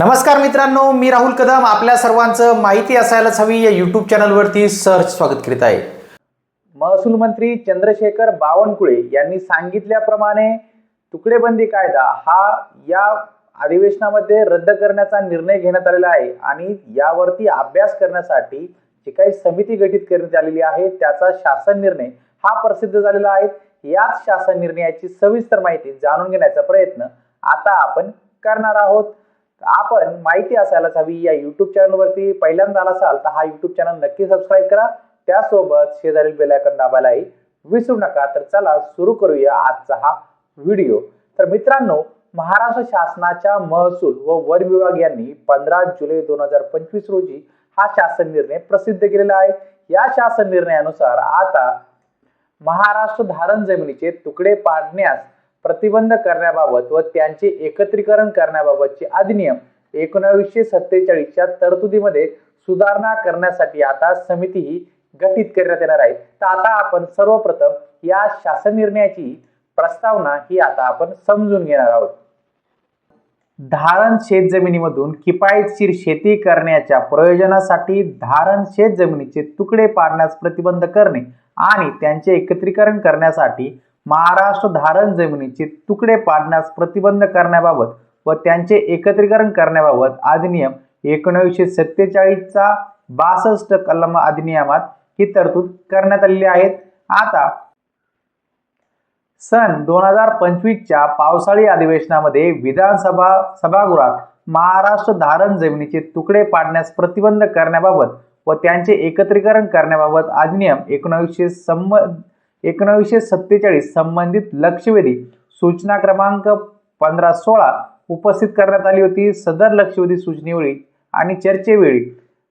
नमस्कार मित्रांनो मी राहुल कदम. आपल्या सर्वांचं माहिती असायलाच हवी. या यूट्यूब चॅनलवरती सहर्ष स्वागत करीत आहे. महसूल मंत्री चंद्रशेखर बावनकुळे यांनी सांगितल्याप्रमाणे तुकडेबंदी कायदा हा या अधिवेशनामध्ये रद्द करण्याचा निर्णय घेण्यात आलेला आहे आणि यावरती अभ्यास करण्यासाठी जी काही समिती गठीत करण्यात आलेली आहे त्याचा शासन निर्णय हा प्रसिद्ध झालेला आहे. याच शासन निर्णयाची सविस्तर माहिती जाणून घेण्याचा प्रयत्न आता आपण करणार आहोत. आपण माहिती असायलाच हवी. या युट्यूब चॅनलवरती पहिल्यांदा आला असाल तर हा युट्यूब चॅनल नक्की सबस्क्राईब करा. त्यासोबत शेजारील बेलायकन दाबायलाही विसरू नका. तर चला सुरू करूया आजचा हा व्हिडिओ तर मित्रांनो महाराष्ट्र शासनाच्या महसूल व वन विभाग यांनी पंधरा जुलै दोन हजार पंचवीस रोजी हा शासन निर्णय प्रसिद्ध केलेला आहे. या शासन निर्णयानुसार आता महाराष्ट्र धारण जमिनीचे तुकडे पाडण्यास प्रतिबंध करण्याबाबत व त्यांचे एकत्रीकरण करण्याबाबतचे अधिनियम एकोणावीसशे सत्तेचाळीसच्या तरतुदीमध्ये सुधारणा करण्यासाठी आता समिती ही गठीत करण्यात येणार आहे. तर आता आपण सर्वप्रथम या शासन निर्णयाची प्रस्तावना ही आता आपण समजून घेणार आहोत. धारण शेत जमिनीमधून किफायतशीर शेती करण्याच्या प्रयोजनासाठी धारण शेत जमिनीचे तुकडे पाडण्यास प्रतिबंध करणे आणि त्यांचे एकत्रीकरण करण्यासाठी महाराष्ट्र धारण जमिनीचे तुकडे पाडण्यास प्रतिबंध करण्याबाबत व त्यांचे एकत्रीकरण करण्याबाबत अधिनियम एकोणीसशे सत्तेचाळीसचा बासष्ट कलम अधिनियमात ही तरतूद करण्यात आलेली आहेत आता सन दोन हजार पंचवीसच्या पावसाळी अधिवेशनामध्ये विधानसभा सभागृहात महाराष्ट्र धारण जमिनीचे तुकडे पाडण्यास प्रतिबंध करण्याबाबत व त्यांचे एकत्रीकरण करण्याबाबत अधिनियम एकोणीसशे संम एकोणावीसशे सत्तेचाळीस संबंधित लक्षवेधी सूचना क्रमांक पंधरा सोळा उपस्थित करण्यात आली होती. सदर लक्षवेधी सूचनेवेळी आणि चर्चेवेळी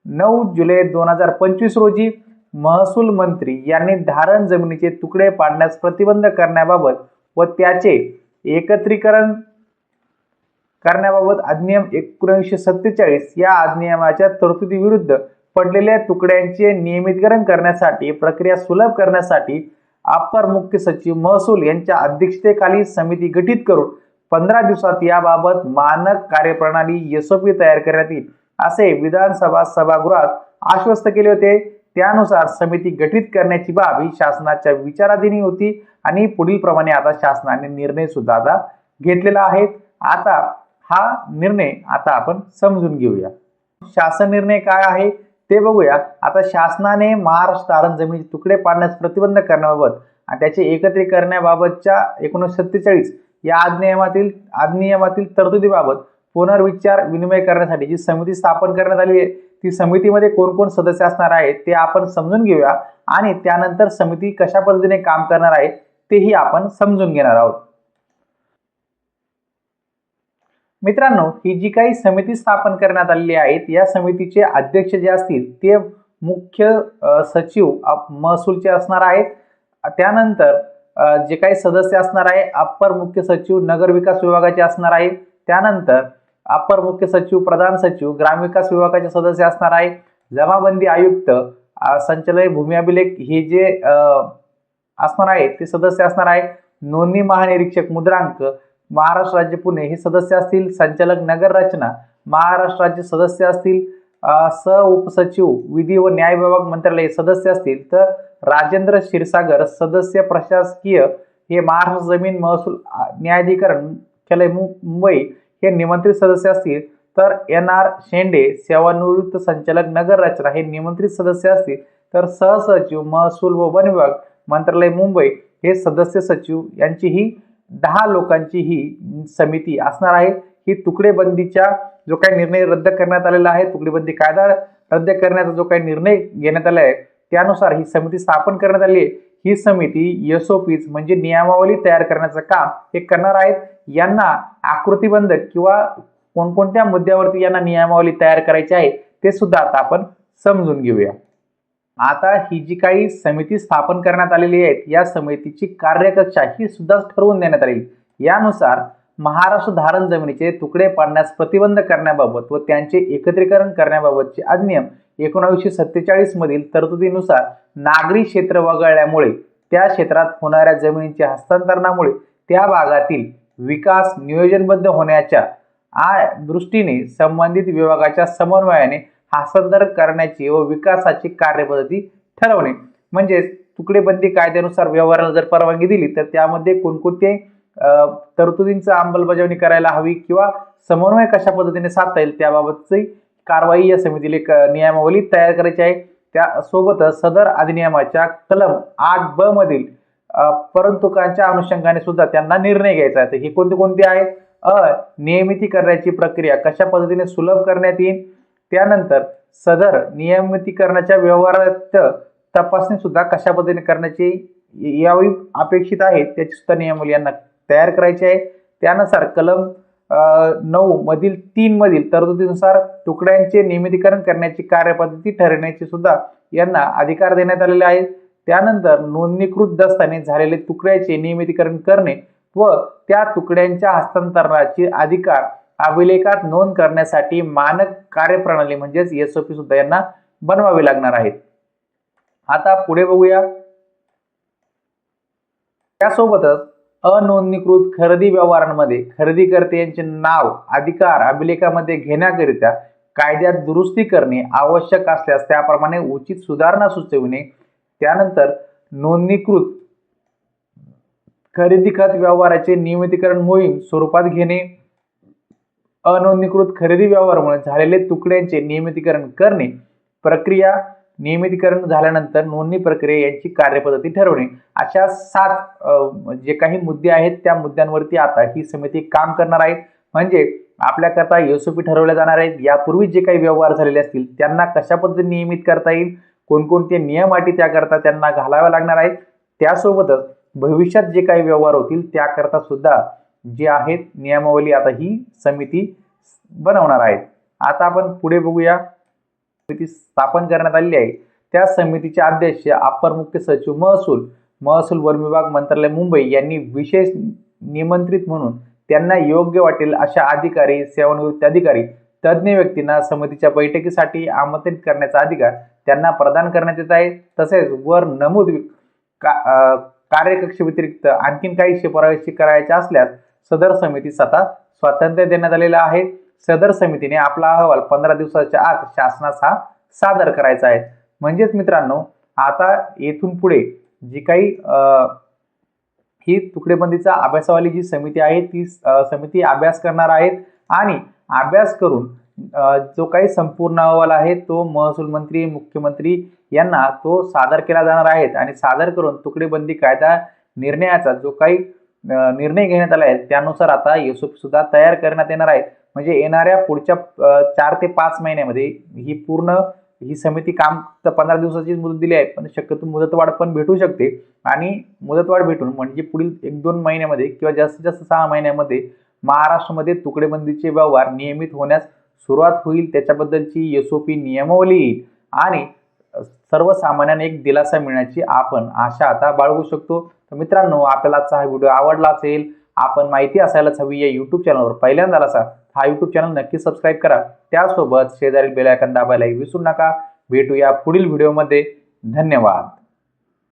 नऊ जुलै दोन हजार पंचवीस रोजी महसूल मंत्री यांनी धारण जमिनीचे तुकडे पाडण्यास प्रतिबंध करण्याबाबत व त्याचे एकत्रीकरण करण्याबाबत अधिनियम एकोणीसशे सत्तेचाळीस या अधिनियमाच्या तरतुदीविरुद्ध पडलेल्या तुकड्यांचे नियमितकरण करण्यासाठी प्रक्रिया सुलभ करण्यासाठी अप्पर मुख्य सचिव महसूल यांच्या अध्यक्षतेखाली समिती गठीत करून पंधरा दिवसात याबाबत मानक कार्यप्रणाली एसओपी तयार करण्यात येईल असे विधानसभा सभागृहात आश्वस्त केले होते. त्यानुसार समिती गठीत करण्याची बाब ही शासनाच्या विचाराधीनी होती आणि पुढील प्रमाणे आता शासनाने निर्णय सुद्धा आता घेतलेला आहे. आता हा निर्णय आता आपण समजून घेऊया. शासन निर्णय काय आहे? ते बघूया. आता शासनाने महाराष्ट्र तारण जमिनीचे तुकडे पाडण्यास प्रतिबंध करण्याबाबत आणि त्याचे एकत्रित करण्याबाबतच्या एकोणीसशे सत्तेचाळीस या अधिनियमातील अधिनियमातील तरतुदीबाबत पुनर्विचार विनिमय करण्यासाठी जी समिती स्थापन करण्यात आली आहे ती समितीमध्ये कोण कोण सदस्य असणार आहेत ते आपण समजून घेऊया आणि त्यानंतर समिती कशा पद्धतीने काम करणार आहे तेही आपण समजून घेणार आहोत. मित्रांनो ही जी काही समिती स्थापन करण्यात आलेली आहेत या समितीचे अध्यक्ष जे असतील ते मुख्य सचिव महसूलचे असणार आहेत. त्यानंतर जे काही सदस्य असणार आहे अप्पर मुख्य सचिव नगर विकास विभागाचे असणार आहे त्यानंतर अप्पर मुख्य सचिव प्रधान सचिव ग्रामविकास विभागाचे सदस्य असणार आहे. जमाबंदी आयुक्त संचालय भूमी अभिलेख हे जे असणार आहेत ते सदस्य असणार आहे. नोंदणी महानिरीक्षक मुद्रांक महाराष्ट्र राज्य पुणे हे सदस्य असतील संचालक नगर रचना महाराष्ट्र राज्य सदस्य असतील स उपसचिव विधी व न्याय विभाग मंत्रालय सदस्य असतील. तर राजेंद्र क्षीरसागर सदस्य प्रशासकीय हे महाराष्ट्र जमीन महसूल न्यायाधिकरण मुख्यालय मु- मुंबई हे निमंत्रित सदस्य असतील. तर एन आर शेंडे सेवानिवृत्त संचालक नगर रचना हे निमंत्रित सदस्य असतील. तर सहसचिव महसूल व वन विभाग मंत्रालय मुंबई हे सदस्य सचिव यांची ही दहा लोकांची ही समिती असणार आहे. ही तुकडेबंदीच्या जो काही निर्णय रद्द करण्यात आलेला आहे तुकडेबंदी कायदा रद्द करण्याचा जो काही निर्णय घेण्यात आला आहे त्यानुसार ही समिती स्थापन करण्यात आली आहे. ही समिती एसओपीज म्हणजे नियमावली तयार करण्याचं काम हे करणार आहेत. यांना आकृतीबंध किंवा कोणकोणत्या मुद्द्यावरती यांना नियमावली तयार करायची आहे ते सुद्धा आता आपण समजून घेऊया. आता ही जी काही समिती स्थापन करण्यात आलेली आहेत या समितीची कार्यकक्षा ही सुद्धा ठरवून देण्यात आली. यानुसार महाराष्ट्र धारण जमिनीचे तुकडे पाडण्यास प्रतिबंध करण्याबाबत व त्यांचे एकत्रीकरण करण्याबाबतचे अधिनियम एकोणावीसशे सत्तेचाळीस मधील तरतुदीनुसार नागरी क्षेत्र वगळल्यामुळे त्या क्षेत्रात होणाऱ्या जमिनीच्या हस्तांतरणामुळे त्या भागातील विकास नियोजनबद्ध होण्याच्या आ दृष्टीने संबंधित विभागाच्या समन्वयाने हस्तांतर करण्याची व विकासाची कार्यपद्धती ठरवणे. म्हणजेच तुकडेबंदी कायद्यानुसार व्यवहाराला जर परवानगी दिली तर त्यामध्ये कोणकोणते तरतुदींचा अंमलबजावणी करायला हवी किंवा समन्वय कशा पद्धतीने साधता येईल त्याबाबतची कारवाई या समितीला एक नियमावली तयार करायची आहे. त्यासोबतच सदर अधिनियमाच्या कलम आठ ब मधील परंतु परंतुकांच्या अनुषंगाने सुद्धा त्यांना निर्णय घ्यायचा आहे. हे कोणते कोणते आहे? अ नियमितीकरणाची प्रक्रिया कशा पद्धतीने सुलभ करण्यात येईल? त्यानंतर सदर नियमितीकरणाच्या व्यवहारात तपासणी सुद्धा कशा पद्धतीने करण्याची यावेळी अपेक्षित आहे त्याची सुद्धा नियमावली यांना तयार करायची आहे. त्यानुसार कलम नऊ मधील तीन मधील तरतुदीनुसार तुकड्यांचे नियमितीकरण करण्याची कार्यपद्धती ठरवण्याची सुद्धा यांना अधिकार देण्यात आलेले आहेत. त्यानंतर नोंदणीकृत दस्ताने झालेले तुकड्याचे नियमितीकरण करणे व त्या तुकड्यांच्या हस्तांतरणाचे अधिकार अभिलेखात नोंद करण्यासाठी मानक कार्यप्रणाली म्हणजेच एस ओ पी सुद्धा यांना बनवावे लागणार आहेत. आता पुढे बघूया. त्यासोबतच अनोंदणीकृत खरेदी व्यवहारांमध्ये खरेदीकर्ते यांचे नाव अधिकार अभिलेखामध्ये घेण्याकरिता कायद्यात दुरुस्ती करणे आवश्यक असल्यास त्याप्रमाणे उचित सुधारणा सुचविणे त्यानंतर नोंदणीकृत खरेदी खत व्यवहाराचे नियमितीकरण मोहीम स्वरूपात घेणे अनोंदणीकृत खरेदी व्यवहारामुळे झालेले तुकड्यांचे नियमितीकरण करणे प्रक्रिया नियमितीकरण झाल्यानंतर नोंदणी प्रक्रिया यांची कार्यपद्धती ठरवणे. अशा सात जे काही मुद्दे आहेत त्या मुद्द्यांवरती आता ही समिती काम करणार आहे. म्हणजे आपल्याकरता एसओपी ठरवल्या जाणार आहेत. यापूर्वी जे काही व्यवहार झालेले असतील त्यांना कशा पद्धतीने नियमित करता येईल? कोणकोणते नियम अटी त्याकरता त्यांना घालाव्या लागणार आहेत? त्यासोबतच भविष्यात जे काही व्यवहार होतील त्याकरता सुद्धा जे आहेत नियमावली आता ही समिती बनवणार आहेत. आता आपण पुढे बघूया. समिती स्थापन करण्यात आलेली आहे. त्या समितीचे अध्यक्ष अपर मुख्य सचिव महसूल महसूल वन विभाग मंत्रालय मुंबई यांनी विशेष निमंत्रित म्हणून त्यांना योग्य वाटेल अशा अधिकारी सेवानिवृत्त अधिकारी तज्ज्ञ व्यक्तींना समितीच्या बैठकीसाठी आमंत्रित करण्याचा अधिकार त्यांना प्रदान करण्यात येत आहे. तसेच वर नमूद का कार्यकक्ष व्यतिरिक्त आणखीन काही शिफारशी करायच्या असल्यास सदर समितीस आता स्वातंत्र्य देण्यात आलेलं आहे. सदर समितीने आपला अहवाल पंधरा दिवसाच्या आत शासनास हा सादर करायचा आहे. म्हणजेच मित्रांनो आता येथून पुढे जी काही ही तुकडेबंदीचा अभ्यासावाली जी समिती आहे ती समिती अभ्यास करणार आहेत आणि अभ्यास करून जो काही संपूर्ण अहवाल आहे तो महसूल मंत्री मुख्यमंत्री यांना तो सादर केला जाणार आहेत आणि सादर करून तुकडेबंदी कायदा निर्णयाचा जो काही निर्णय घेण्यात आला आहे त्यानुसार आता एसओपी सुद्धा तयार करण्यात येणार आहे म्हणजे येणाऱ्या पुढच्या चार ते पाच महिन्यामध्ये ही पूर्ण ही समिती काम तर पंधरा दिवसाची मुदत दिली आहे. पण शक्यतो मुदतवाढ पण भेटू शकते. आणि मुदतवाढ भेटून म्हणजे पुढील एक दोन महिन्यामध्ये किंवा जास्तीत जास्त सहा महिन्यामध्ये महाराष्ट्रामध्ये तुकडेबंदीचे व्यवहार नियमित होण्यास सुरुवात होईल. त्याच्याबद्दलची एसओपी पी नियमावली येईल. आणि सर्वसामान्यांना एक दिलासा मिळण्याची आपण आशा आता बाळगू शकतो. तर मित्रांनो आपल्याला आजचा हा व्हिडिओ आवडला असेल आपण माहिती असायलाच हवी या यूट्यूब चॅनलवर पहिल्यांदा असा हा यूट्यूब चॅनल नक्की सबस्क्राईब करा. त्यासोबत शेजारील बेलायकन दाबायलाही विसरू नका. भेटूया पुढील व्हिडिओमध्ये धन्यवाद.